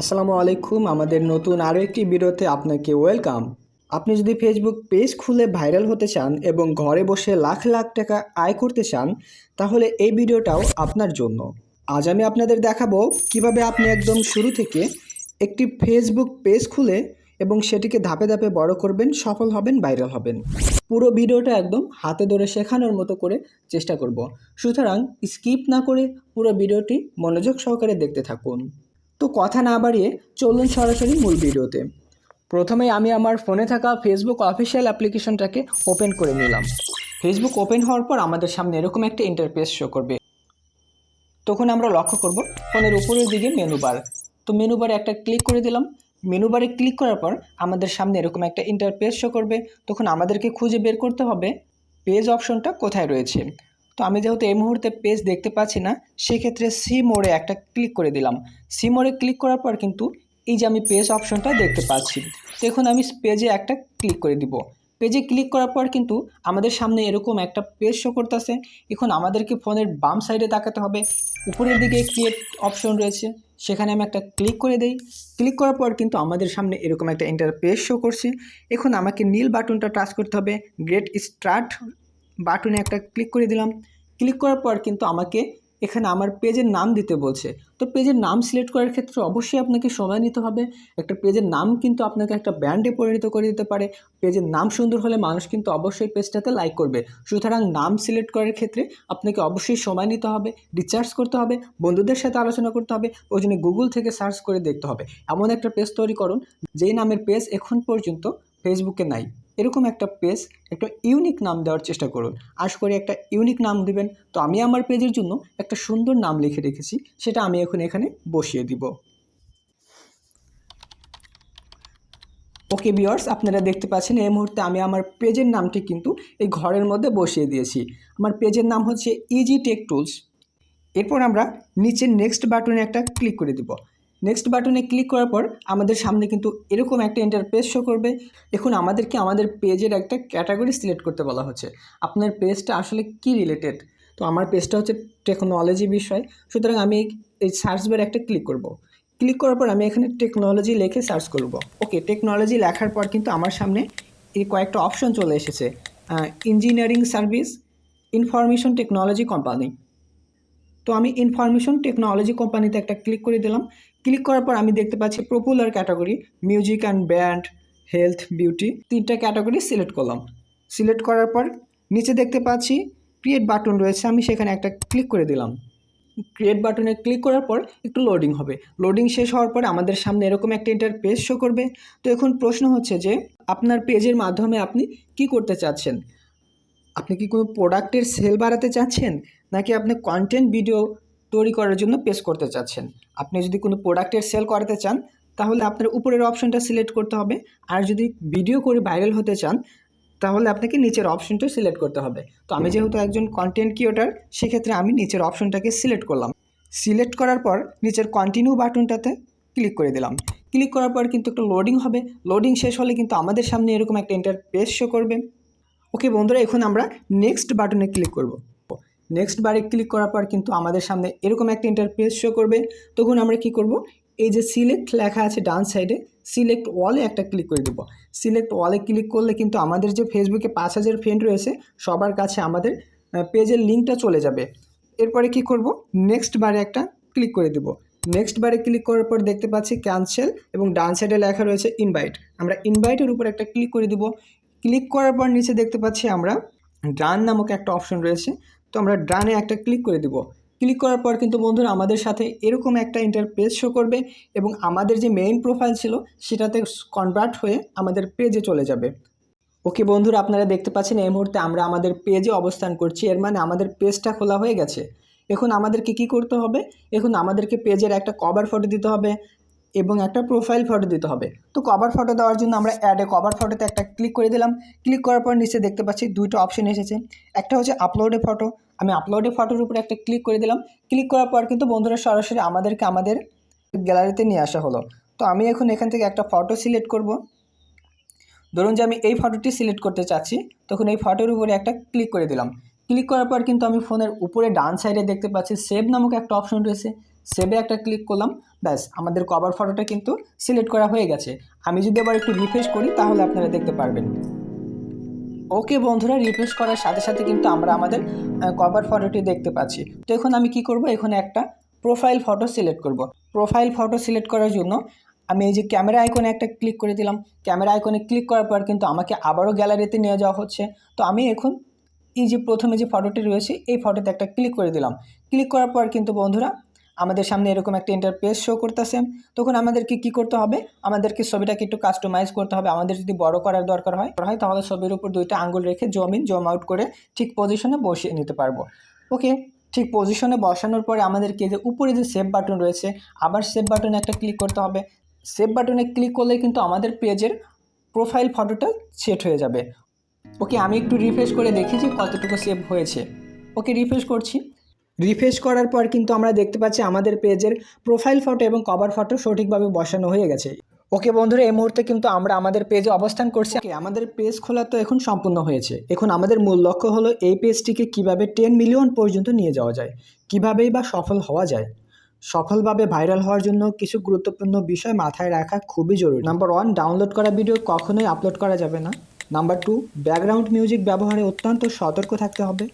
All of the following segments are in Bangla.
আসসালামু আলাইকুম, আমাদের নতুন আরও একটি ভিডিওতে আপনাকে ওয়েলকাম। আপনি যদি ফেসবুক পেজ খুলে ভাইরাল হতে চান এবং ঘরে বসে লাখ লাখ টাকা আয় করতে চান, তাহলে এই ভিডিওটাও আপনার জন্য। আজ আমি আপনাদের দেখাবো কীভাবে আপনি একদম শুরু থেকে একটি ফেসবুক পেজ খুলে এবং সেটিকে ধাপে ধাপে বড় করবেন, সফল হবেন, ভাইরাল হবেন। পুরো ভিডিওটা একদম হাতে ধরে শেখানোর মতো করে চেষ্টা করব। সুতরাং স্কিপ না করে পুরো ভিডিওটি মনোযোগ সহকারে দেখতে থাকুন। তো কথা না বাড়িয়ে চলুন সরাসরি মূল ভিডিওতে। প্রথমে আমি আমার ফোনে থাকা ফেসবুক অফিসিয়াল অ্যাপ্লিকেশনটাকে ওপেন করে নিলাম। ফেসবুক ওপেন হওয়ার পর আমাদের সামনে এরকম একটা ইন্টারফেস শো করবে। তখন আমরা লক্ষ্য করব ফোনের উপরের দিকে মেনু বার তো মেনু বারে একটা ক্লিক করে দিলাম। মেনু বারে ক্লিক করার পর আমাদের সামনে এরকম একটা ইন্টারফেস শো করবে। তখন আমাদেরকে খুঁজে বের করতে হবে। পেজ অপশনটা কোথায় রয়েছে? তো আমি যেহেতু এই মুহূর্তে পেজ দেখতে পাচ্ছি না, সেক্ষেত্রে সি মোড়ে একটা ক্লিক করে দিলাম। সি মোড়ে ক্লিক করার পর কিন্তু এই যে আমি পেজ অপশনটা দেখতে পাচ্ছি, দেখুন আমি পেজে একটা ক্লিক করে দিব। পেজে ক্লিক করার পর কিন্তু আমাদের সামনে এরকম একটা পেজ শো করতেছে। এখন আমাদেরকে ফোনের বাম সাইডে তাকাতে হবে, উপরের দিকে ক্রিয়েট অপশন রয়েছে, সেখানে আমি একটা ক্লিক করে দেই। ক্লিক করার পর কিন্তু আমাদের সামনে এরকম একটা ইন্টারপেজ শো করছে। এখন আমাকে নীল বাটনটা টাচ করতে হবে গ্রেট স্টার্ট বাটনে একটা ক্লিক করে দিলাম। ক্লিক করার পর কিন্তু আমাকে এখানে আমার পেজের নাম দিতে বলছে। তো পেজের নাম সিলেক্ট করার ক্ষেত্রে অবশ্যই আপনাকে সময় নিতে হবে। একটা পেজের নাম কিন্তু আপনাকে একটা ব্র্যান্ডে পরিণত করে দিতে পারে। পেজের নাম সুন্দর হলে মানুষ কিন্তু অবশ্যই পেজটাতে লাইক করবে। সুতরাং নাম সিলেক্ট করার ক্ষেত্রে আপনাকে অবশ্যই সময় নিতে হবে, রিচার্জ করতে হবে, বন্ধুদের সাথে আলোচনা করতে হবে, ওই জন্য গুগল থেকে সার্চ করে দেখতে হবে। এমন একটা পেজ তৈরি করুন, যেই নামের পেজ এখন পর্যন্ত ফেসবুকে নাই। এরকম একটা পেজ একটা ইউনিক নাম দেওয়ার চেষ্টা করুন। আশা করি একটা ইউনিক নাম দিবেন। তো আমি আমার পেজের জন্য একটা সুন্দর নাম লিখে রেখেছি, সেটা আমি এখন এখানে বসিয়ে দিব। ওকে বিয়ার্স আপনারা দেখতে পাচ্ছেন এই মুহূর্তে আমি আমার পেজের নামটি কিন্তু এই ঘরের মধ্যে বসিয়ে দিয়েছি। আমার পেজের নাম হচ্ছে ইজি টেক টুলস এরপর আমরা নিচের নেক্সট বাটনে একটা ক্লিক করে দিব। নেক্সট বাটনে ক্লিক করার পর আমাদের সামনে কিন্তু এরকম একটা ইন্টারপেজ শো করবে। এখন আমাদেরকে আমাদের পেজের একটা ক্যাটাগরি সিলেক্ট করতে বলা হচ্ছে। আপনার পেজটা আসলে কি রিলেটেড তো আমার পেজটা হচ্ছে টেকনোলজি বিষয়। সুতরাং আমি এই সার্চ বার একটা ক্লিক করব। ক্লিক করার পর আমি এখানে টেকনোলজি লিখে সার্চ করব। ওকে টেকনোলজি লেখার পর কিন্তু আমার সামনে এই কয়েকটা অপশন চলে এসেছে। Engineering service information technology company তো আমি ইনফরমেশন টেকনোলজি কোম্পানিতে একটা ক্লিক করে দিলাম। ক্লিক করার পর আমি দেখতে পাচ্ছি popular category music and band health beauty তিনটা ক্যাটাগরি সিলেক্ট করলাম। সিলেক্ট করার পর নিচে দেখতে পাচ্ছি ক্রিয়েট বাটন রয়েছে, আমি সেখানে একটা ক্লিক করে দিলাম। ক্রিয়েট বাটনে ক্লিক করার পর একটু লোডিং হবে। লোডিং শেষ হওয়ার পর আমাদের সামনে এরকম একটা ইন্টার পেজ শো করবে। তো এখন প্রশ্ন হচ্ছে যে, আপনার পেজের মাধ্যমে আপনি কি করতে চাচ্ছেন? আপনি কি কোনো প্রোডাক্টের সেল বাড়াতে চাচ্ছেন? নাকি আপনি কন্টেন্ট ভিডিও তৈরি করার জন্য পেশ করতে চাচ্ছেন? আপনি যদি কোনো প্রোডাক্টের সেল করাতে চান, তাহলে আপনার উপরের অপশনটা সিলেক্ট করতে হবে। আর যদি ভিডিও করে ভাইরাল হতে চান, তাহলে আপনাকে নিচের অপশনটা সিলেক্ট করতে হবে। তো আমি যেহেতু একজন কন্টেন্ট ক্রিয়েটার সেক্ষেত্রে আমি নিচের অপশনটাকে সিলেক্ট করলাম। সিলেক্ট করার পর নিচের কন্টিনিউ বাটনটাতে ক্লিক করে দিলাম। ক্লিক করার পর কিন্তু একটা লোডিং হবে। লোডিং শেষ হলে কিন্তু আমাদের সামনে এরকম একটা ইন্টারপেজ শো করবে। ওকে বন্ধুরা, এখন আমরা নেক্সট বাটনে ক্লিক করব। নেক্সট বারে ক্লিক করার পর কিন্তু আমাদের সামনে এরকম একটা ইন্টারফেস শো করবে। তখন আমরা কি করব? এই যে সিলেক্ট লেখা আছে ডান সাইডে সিলেক্ট ওয়ালে একটা ক্লিক করে দেবো। সিলেক্ট ওয়ালে ক্লিক করলে কিন্তু আমাদের যে ফেসবুকে পাঁচ হাজার ফ্রেন্ড রয়েছে, সবার কাছে আমাদের পেজের লিঙ্কটা চলে যাবে। এরপরে কি করব? নেক্সট বারে একটা ক্লিক করে দেবো। নেক্সট বারে ক্লিক করার পর দেখতে পাচ্ছি ক্যান্সেল এবং ডান সাইডে লেখা রয়েছে ইনভাইট আমরা ইনভাইটের উপর একটা ক্লিক করে দিব। ক্লিক করার পর নিচে দেখতে পাচ্ছি আমরা ডান নামক একটা অপশন রয়েছে। তো আমরা ডানে একটা ক্লিক করে দিব। ক্লিক করার পর কিন্তু বন্ধুরা আমাদের সাথে এরকম একটা ইন্টারপেজ শো করবে এবং আমাদের যে মেইন প্রোফাইল ছিল সেটাতে কনভার্ট হয়ে আমাদের পেজে চলে যাবে। ওকে বন্ধুরা, আপনারা দেখতে পাচ্ছেন এই মুহূর্তে আমরা আমাদের পেজে অবস্থান করছি। এর মানে আমাদের পেজটা খোলা হয়ে গেছে। এখন আমাদেরকে কি করতে হবে? এখন আমাদেরকে পেজের একটা কভার ফটো দিতে হবে। এবং একটা প্রোফাইল ফটো দিতে হবে। তো কভার ফটো দেওয়ার জন্য আমরা অ্যাডে কভার ফটোতে একটা ক্লিক করে দিলাম। ক্লিক করার পর নিচে দেখতে পাচ্ছি দুইটা অপশন এসেছে। একটা হচ্ছে আপলোডে ফটো আমি আপলোডে ফটোর উপরে একটা ক্লিক করে দিলাম। ক্লিক করার পর কিন্তু বন্ধুরা সরাসরি আমাদেরকে আমাদের গ্যালারিতে নিয়ে আসা হলো। তো আমি এখন এখান থেকে একটা ফটো সিলেক্ট করব। ধরুন যে আমি এই ফটোটি সিলেক্ট করতে চাচ্ছি, তখন এই ফটোর উপরে একটা ক্লিক করে দিলাম। ক্লিক করার পর কিন্তু আমি ফোনের উপরে ডান সাইডে দেখতে পাচ্ছি সেভ নামক একটা অপশন রয়েছে। সেভে একটা ক্লিক করলাম, ব্যাস, আমাদের কভার ফটোটা কিন্তু সিলেক্ট করা হয়ে গেছে। আমি যদি আবার একটু রিফ্রেশ করি, তাহলে আপনারা দেখতে পারবেন। ওকে বন্ধুরা রিফ্রেশ করার সাথে সাথে কিন্তু আমরা আমাদের কভার ফটোটি দেখতে পাচ্ছি। তো এখন আমি কি করব? এখানে একটা প্রোফাইল ফটো সিলেক্ট করব। প্রোফাইল ফটো সিলেক্ট করার জন্য আমি এই যে ক্যামেরা আইকনে একটা ক্লিক করে দিলাম। ক্যামেরা আইকনে ক্লিক করার পর কিন্তু আমাকে আবারও গ্যালারিতে নিয়ে যাওয়া হচ্ছে। তো আমি এখন এই যে প্রথমে যে ফটোটি রয়েছে, এই ফটোতে একটা ক্লিক করে দিলাম। ক্লিক করার পর কিন্তু বন্ধুরা আমাদের সামনে এরকম একটা ইন্টারপেস শো করতেছে, তখন আমাদেরকে কি করতে হবে? আমাদেরকে ছবিটাকে একটু কাস্টমাইজ করতে হবে। আমাদের যদি বড় করার দরকার হয় হয় তাহলে ছবির উপর দুইটা আঙ্গুল রেখে জম ইন জম আউট করে ঠিক পজিশনে বসিয়ে নিতে পারব। ওকে ঠিক পজিশনে বসানোর পরে আমাদেরকে যে উপরে যে সেভ বাটন রয়েছে, আবার সেভ বাটনে একটা ক্লিক করতে হবে। সেভ বাটনে ক্লিক করলে কিন্তু আমাদের পেজের প্রোফাইল ফটোটা সেট হয়ে যাবে। ওকে আমি একটু রিফ্রেশ করে দেখি যে কতটুকু সেভ হয়েছে। ওকে রিফ্রেশ করছি। রিফ্রেশ করার পর কিন্তু আমরা দেখতে পাচ্ছি আমাদের পেজের প্রোফাইল ফটো এবং কভার ফটো সঠিকভাবে বসানো হয়ে গেছে। ওকে বন্ধুরা, এই মুহূর্তে কিন্তু আমরা আমাদের পেজে অবস্থান করছি। আমাদের পেজ খোলা তো এখন সম্পূর্ণ হয়েছে। এখন আমাদের মূল লক্ষ্য হলো এই পেজটিকে কীভাবে টেন মিলিয়ন পর্যন্ত নিয়ে যাওয়া যায়, কিভাবেই বা সফল হওয়া যায়। সফলভাবে ভাইরাল হওয়ার জন্য কিছু গুরুত্বপূর্ণ বিষয় মাথায় রাখা খুবই জরুরি। নাম্বার ওয়ান ডাউনলোড করা ভিডিও কখনোই আপলোড করা যাবে না। নাম্বার টু ব্যাকগ্রাউন্ড মিউজিক ব্যবহারে অত্যন্ত সতর্ক থাকতে হবে।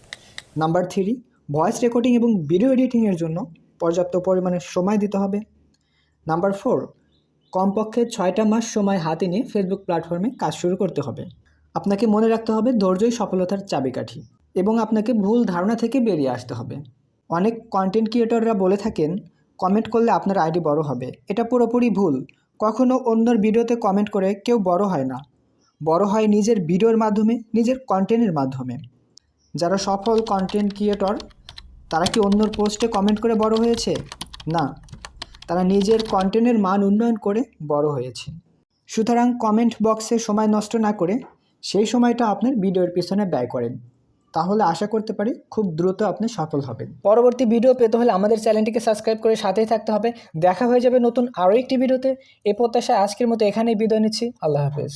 নাম্বার থ্রি ভয়েস রেকর্ডিং এবং ভিডিও এডিটিংয়ের জন্য পর্যাপ্ত পরিমাণে সময় দিতে হবে। নাম্বার ফোর কমপক্ষে ছয়টা মাস সময় হাতে নিয়ে ফেসবুক প্ল্যাটফর্মে কাজ শুরু করতে হবে। আপনাকে মনে রাখতে হবে ধৈর্যই সফলতার চাবিকাঠি এবং আপনাকে ভুল ধারণা থেকে বেরিয়ে আসতে হবে। অনেক কন্টেন্ট ক্রিয়েটররা বলে থাকেন কমেন্ট করলে আপনার আইডি বড় হবে। এটা পুরোপুরি ভুল। কখনও অন্যর ভিডিওতে কমেন্ট করে কেউ বড় হয় না। বড় হয় নিজের ভিডিওর মাধ্যমে, নিজের কন্টেন্টের মাধ্যমে। যারা সফল কন্টেন্ট ক্রিয়েটর তারা কি অন্যর পোস্টে কমেন্ট করে বড় হয়েছে? না, তারা নিজের কন্টেন্টের মান উন্নয়ন করে বড় হয়েছে। সুতরাং কমেন্ট বক্সে সময় নষ্ট না করে সেই সময়টা আপনার ভিডিওর পিছনে ব্যয় করেন। তাহলে আশা করতে পারি খুব দ্রুত আপনি সফল হবেন। পরবর্তী ভিডিও পেতে হলে আমাদের চ্যানেলটিকে সাবস্ক্রাইব করে সাথেই থাকতে হবে। দেখা হয়ে যাবে নতুন আরও একটি ভিডিওতে এ প্রত্যাশায় আজকের মতো এখানেই বিদায় নিচ্ছি। আল্লাহ হাফেজ।